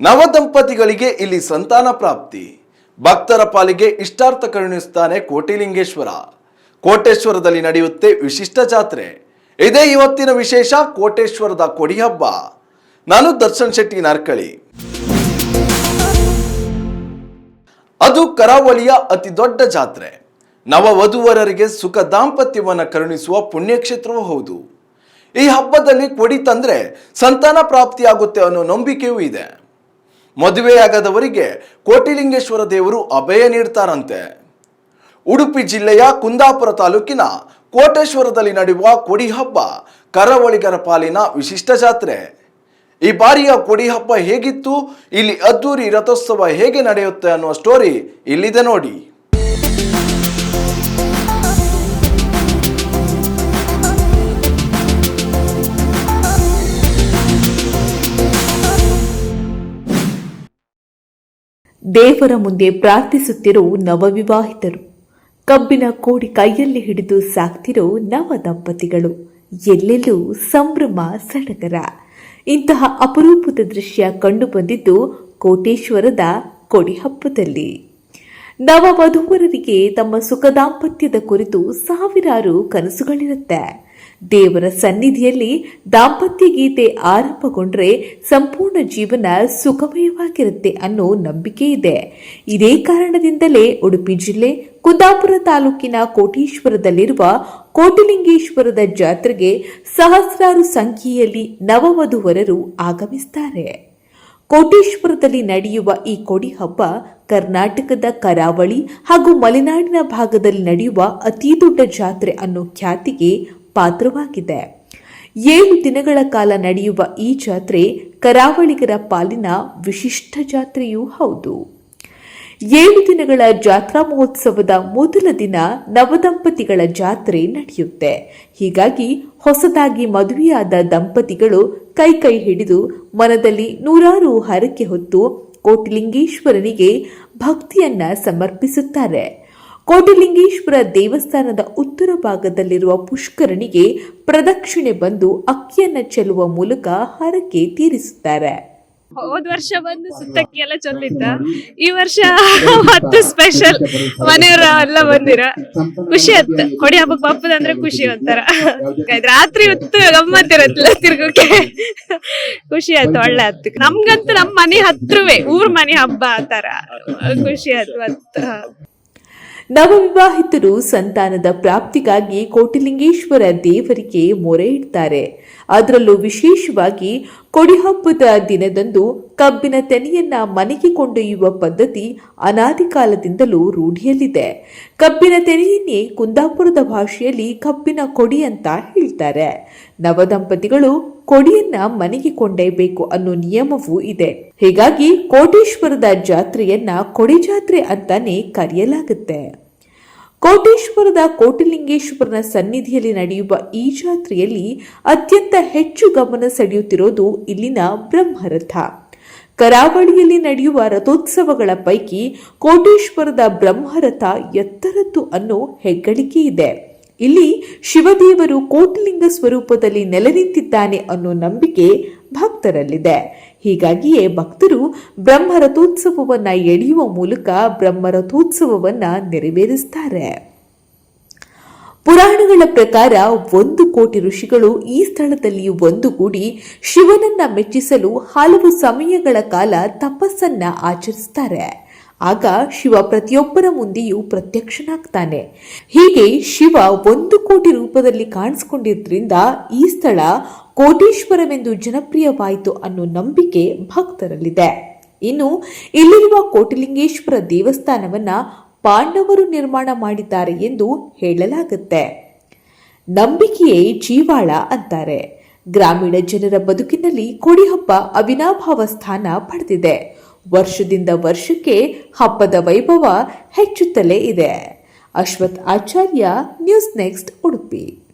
ನವದಂಪತಿಗಳಿಗೆ ಇಲ್ಲಿ ಸಂತಾನ ಪ್ರಾಪ್ತಿ. ಭಕ್ತರ ಪಾಲಿಗೆ ಇಷ್ಟಾರ್ಥ ಕರುಣಿಸುತ್ತಾನೆ ಕೋಟಿಲಿಂಗೇಶ್ವರ. ಕೋಟೇಶ್ವರದಲ್ಲಿ ನಡೆಯುತ್ತೆ ವಿಶಿಷ್ಟ ಜಾತ್ರೆ. ಇದೇ ಇವತ್ತಿನ ವಿಶೇಷ ಕೋಟೇಶ್ವರದ ಕೊಡಿ ಹಬ್ಬ ನಾನು ದರ್ಶನ್ ಶೆಟ್ಟಿ ನಾರ್ಕಳಿ. ಅದು ಕರಾವಳಿಯ ಅತಿ ದೊಡ್ಡ ಜಾತ್ರೆ. ನವ ವಧುವರರಿಗೆ ಸುಖ ದಾಂಪತ್ಯವನ್ನು ಕರುಣಿಸುವ ಪುಣ್ಯಕ್ಷೇತ್ರವೂ ಹೌದು. ಈ ಹಬ್ಬದಲ್ಲಿ ಕೊಡಿ ತಂದ್ರೆ ಸಂತಾನ ಪ್ರಾಪ್ತಿಯಾಗುತ್ತೆ ಅನ್ನೋ ನಂಬಿಕೆಯೂ ಇದೆ. ಮದುವೆಯಾಗದವರಿಗೆ ಕೋಟಿಲಿಂಗೇಶ್ವರ ದೇವರು ಅಭಯ ನೀಡ್ತಾರಂತೆ. ಉಡುಪಿ ಜಿಲ್ಲೆಯ ಕುಂದಾಪುರ ತಾಲೂಕಿನ ಕೋಟೇಶ್ವರದಲ್ಲಿ ನಡೆಯುವ ಕೊಡಿ ಹಬ್ಬ ಕರಾವಳಿಗರ ಪಾಲಿನ ವಿಶಿಷ್ಟ ಜಾತ್ರೆ. ಈ ಬಾರಿಯ ಕೊಡಿ ಹಬ್ಬ ಹೇಗಿತ್ತು, ಇಲ್ಲಿ ಅದ್ದೂರಿ ರಥೋತ್ಸವ ಹೇಗೆ ನಡೆಯುತ್ತೆ ಅನ್ನುವ ಸ್ಟೋರಿ ಇಲ್ಲಿದೆ ನೋಡಿ. ದೇವರ ಮುಂದೆ ಪ್ರಾರ್ಥಿಸುತ್ತಿರೋ ನವವಿವಾಹಿತರು. ಕಬ್ಬಿನ ಕೋಡಿ ಕೈಯಲ್ಲಿ ಹಿಡಿದು ಸಾಕ್ತಿರೋ ನವ ದಂಪತಿಗಳು. ಎಲ್ಲೆಲ್ಲೂ ಸಂಭ್ರಮ ಸಡಗರ. ಇಂತಹ ಅಪರೂಪದ ದೃಶ್ಯ ಕಂಡುಬಂದಿದ್ದು ಕೋಟೇಶ್ವರದ ಕೊಡಿ ನವ ವಧುವರರಿಗೆ ತಮ್ಮ ಸುಖ ದಾಂಪತ್ಯದ ಕುರಿತು ಸಾವಿರಾರು ಕನಸುಗಳಿರುತ್ತೆ. ದೇವರ ಸನ್ನಿಧಿಯಲ್ಲಿ ದಾಂಪತ್ಯ ಗೀತೆ ಆರಂಭಗೊಂಡ್ರೆ ಸಂಪೂರ್ಣ ಜೀವನ ಸುಖಮಯವಾಗಿರುತ್ತೆ ಅನ್ನೋ ನಂಬಿಕೆ ಇದೆ. ಇದೇ ಕಾರಣದಿಂದಲೇ ಉಡುಪಿ ಜಿಲ್ಲೆ ಕುಂದಾಪುರ ತಾಲೂಕಿನ ಕೋಟೀಶ್ವರದಲ್ಲಿರುವ ಕೋಟಿಲಿಂಗೇಶ್ವರದ ಜಾತ್ರೆಗೆ ಸಹಸ್ರಾರು ಸಂಖ್ಯೆಯಲ್ಲಿ ನವವಧುವರರು ಆಗಮಿಸುತ್ತಾರೆ ಕೋಟೇಶ್ವರದಲ್ಲಿ ನಡೆಯುವ ಈ ಕೊಡಿ ಹಬ್ಬ ಕರ್ನಾಟಕದ ಕರಾವಳಿ ಹಾಗೂ ಮಲೆನಾಡಿನ ಭಾಗದಲ್ಲಿ ನಡೆಯುವ ಅತಿ ದೊಡ್ಡ ಜಾತ್ರೆ ಅನ್ನೋ ಖ್ಯಾತಿಗೆ ಪಾತ್ರವಾಗಿದೆ. ಏಳು ದಿನಗಳ ಕಾಲ ನಡೆಯುವ ಈ ಜಾತ್ರೆ ಕರಾವಳಿಗರ ಪಾಲಿನ ವಿಶಿಷ್ಟ ಜಾತ್ರೆಯೂ ಹೌದು. ಏಳು ದಿನಗಳ ಜಾತ್ರಾ ಮಹೋತ್ಸವದ ಮೊದಲ ದಿನ ನವದಂಪತಿಗಳ ಜಾತ್ರೆ ನಡೆಯುತ್ತೆ. ಹೀಗಾಗಿ ಹೊಸದಾಗಿ ಮದುವೆಯಾದ ದಂಪತಿಗಳು ಕೈ ಕೈ ಹಿಡಿದು ಮನದಲ್ಲಿ ನೂರಾರು ಹರಕೆ ಹೊತ್ತು ಕೋಟಿಲಿಂಗೇಶ್ವರನಿಗೆ ಭಕ್ತಿಯನ್ನ ಸಮರ್ಪಿಸುತ್ತಾರೆ. ಕೋಟಿಲಿಂಗೇಶ್ವರ ದೇವಸ್ಥಾನದ ಉತ್ತರ ಭಾಗದಲ್ಲಿರುವ ಪುಷ್ಕರಣಿಗೆ ಪ್ರದಕ್ಷಿಣೆ ಬಂದು ಅಕ್ಕಿಯನ್ನ ಚೆಲ್ಲುವ ಮೂಲಕ ಹರಕೆ ತೀರಿಸುತ್ತಾರೆ. ಹೋದ್ ವರ್ಷ ಬಂದು ಸುತ್ತಕ್ಕಿ ಎಲ್ಲ ಚೊಲ್ಲಿದ್ದ. ಈ ವರ್ಷ ಮತ್ತು ಸ್ಪೆಷಲ್ ಮನೆಯವರ ಎಲ್ಲ ಬಂದಿರ. ಖುಷಿ ಆಯ್ತು. ಕೊಡಿ ಹಬ್ಬಕ್ಕೆ ಬಪ್ಪದಂದ್ರೆ ಖುಷಿ ಒಂಥರ. ರಾತ್ರಿ ಹೊತ್ತು ಗಮ್ಮತ್ತಿರತ್ತಲ್ಲ ತಿರ್ಗಕ್ಕೆ. ಖುಷಿ ಆಯ್ತು ಒಳ್ಳೆ ಆಯ್ತು. ನಮ್ಗಂತೂ ನಮ್ ಮನೆ ಹತ್ರವೇ ಊರ್ ಮನೆ ಹಬ್ಬ ಆತರ ತರ ಖುಷಿ ಆಯ್ತು ಮತ್ತ ನವವಿವಾಹಿತರು ಸಂತಾನದ ಪ್ರಾಪ್ತಿಗಾಗಿ ಕೋಟಿಲಿಂಗೇಶ್ವರ ದೇವರಿಗೆ ಮೊರೆ ಇಡ್ತಾರೆ. ಅದರಲ್ಲೂ ವಿಶೇಷವಾಗಿ ಕೊಡಿಹಬ್ಬದ ದಿನದಂದು ಕಬ್ಬಿನ ತೆನೆಯನ್ನ ಮನೆಗೆ ಕೊಂಡೊಯ್ಯುವ ಪದ್ಧತಿ ಅನಾದಿ ಕಾಲದಿಂದಲೂ ರೂಢಿಯಲ್ಲಿದೆ. ಕಬ್ಬಿನ ತೆನೆಯನ್ನೇ ಕುಂದಾಪುರದ ಭಾಷೆಯಲ್ಲಿ ಕಬ್ಬಿನ ಕೊಡಿ ಅಂತ ಹೇಳ್ತಾರೆ. ನವದಂಪತಿಗಳು ಕೊಡಿಯನ್ನ ಮನೆಗೆ ಕೊಂಡೊಯ್ಯಬೇಕು ಅನ್ನೋ ನಿಯಮವೂ ಇದೆ. ಹೀಗಾಗಿ ಕೋಟೇಶ್ವರದ ಜಾತ್ರೆಯನ್ನ ಕೊಡಿ ಜಾತ್ರೆ ಅಂತಾನೆ ಕರೆಯಲಾಗುತ್ತೆ. ಕೋಟೇಶ್ವರದ ಕೋಟಿಲಿಂಗೇಶ್ವರನ ಸನ್ನಿಧಿಯಲ್ಲಿ ನಡೆಯುವ ಈ ಜಾತ್ರೆಯಲ್ಲಿ ಅತ್ಯಂತ ಹೆಚ್ಚು ಗಮನ ಸೆಳೆಯುತ್ತಿರೋದು ಇಲ್ಲಿನ ಬ್ರಹ್ಮರಥ. ಕರಾವಳಿಯಲ್ಲಿ ನಡೆಯುವ ರಥೋತ್ಸವಗಳ ಪೈಕಿ ಕೋಟೇಶ್ವರದ ಬ್ರಹ್ಮರಥ ಎತ್ತರದ್ದು ಅನ್ನೋ ಹೆಗ್ಗಳಿಕೆ ಇದೆ. ಇಲ್ಲಿ ಶಿವದೇವರು ಕೋಟಿಲಿಂಗ ಸ್ವರೂಪದಲ್ಲಿ ನೆಲೆ ನಿಂತಿದ್ದಾನೆ ಅನ್ನೋ ನಂಬಿಕೆ ಭಕ್ತರಲ್ಲಿದೆ. ಹೀಗಾಗಿಯೇ ಭಕ್ತರು ಬ್ರಹ್ಮರಥೋತ್ಸವವನ್ನ ಎಳೆಯುವ ಮೂಲಕ ಬ್ರಹ್ಮರಥೋತ್ಸವವನ್ನ ನೆರವೇರಿಸ್ತಾರೆ. ಪುರಾಣಗಳ ಪ್ರಕಾರ ಒಂದು ಕೋಟಿ ಋಷಿಗಳು ಈ ಸ್ಥಳದಲ್ಲಿ ಒಂದುಗೂಡಿ ಶಿವನನ್ನ ಮೆಚ್ಚಿಸಲು ಹಲವು ಸಮಯಗಳ ಕಾಲ ತಪಸ್ಸನ್ನ ಆಚರಿಸ್ತಾರೆ. ಆಗ ಶಿವ ಪ್ರತಿಯೊಬ್ಬರ ಮುಂದೆಯೂ ಪ್ರತ್ಯಕ್ಷನಾಗ್ತಾನೆ. ಹೀಗೆ ಶಿವ ಒಂದು ಕೋಟಿ ರೂಪದಲ್ಲಿ ಕಾಣಿಸ್ಕೊಂಡಿದ್ರಿಂದ ಈ ಸ್ಥಳ ಕೋಟೇಶ್ವರವೆಂದು ಜನಪ್ರಿಯವಾಯಿತು ಅನ್ನೋ ನಂಬಿಕೆ ಭಕ್ತರಲ್ಲಿದೆ. ಇನ್ನು, ಇಲ್ಲಿರುವ ಕೋಟಿಲಿಂಗೇಶ್ವರ ದೇವಸ್ಥಾನವನ್ನ ಪಾಂಡವರು ನಿರ್ಮಾಣ ಮಾಡಿದ್ದಾರೆ ಎಂದು ಹೇಳಲಾಗುತ್ತೆ. ನಂಬಿಕೆಯೇ ಜೀವಾಳ ಅಂತಾರೆ. ಗ್ರಾಮೀಣ ಜನರ ಬದುಕಿನಲ್ಲಿ ಕೋಡಿಹಬ್ಬ ಅವಿನಾಭಾವ ಸ್ಥಾನ ಪಡೆದಿದೆ. ವರ್ಷದಿಂದ ವರ್ಷಕ್ಕೆ ಹಬ್ಬದ ವೈಭವ ಹೆಚ್ಚುತ್ತಲೇ ಇದೆ. Ashwath Acharya, news next Udupi.